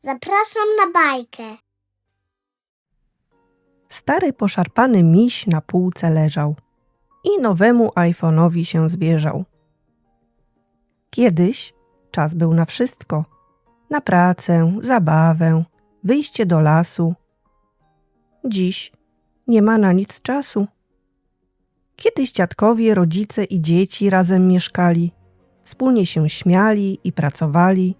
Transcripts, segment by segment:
Zapraszam na bajkę. Stary poszarpany miś na półce leżał i nowemu iPhone'owi się zwierzał. Kiedyś czas był na wszystko. Na pracę, zabawę, wyjście do lasu. Dziś nie ma na nic czasu. Kiedyś dziadkowie, rodzice i dzieci razem mieszkali, wspólnie się śmiali i pracowali.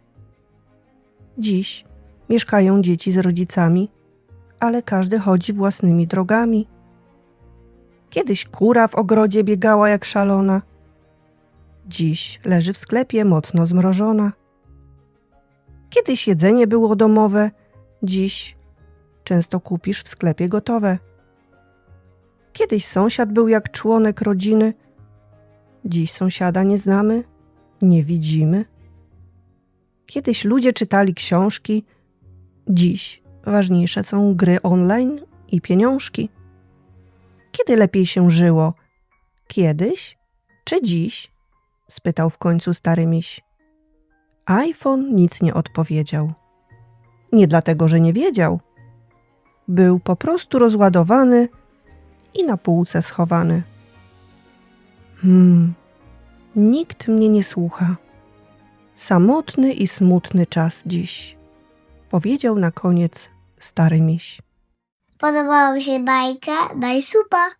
Dziś mieszkają dzieci z rodzicami, ale każdy chodzi własnymi drogami. Kiedyś kura w ogrodzie biegała jak szalona. Dziś leży w sklepie mocno zmrożona. Kiedyś jedzenie było domowe, dziś często kupisz w sklepie gotowe. Kiedyś sąsiad był jak członek rodziny, dziś sąsiada nie znamy, nie widzimy. Kiedyś ludzie czytali książki, dziś ważniejsze są gry online i pieniążki. Kiedy lepiej się żyło? Kiedyś czy dziś? spytał w końcu stary miś. iPhone nic nie odpowiedział. Nie dlatego, że nie wiedział. Był po prostu rozładowany i na półce schowany. Hmm, nikt mnie nie słucha. Samotny i smutny czas dziś, powiedział na koniec stary miś. Podobała mi się bajka? Daj supa.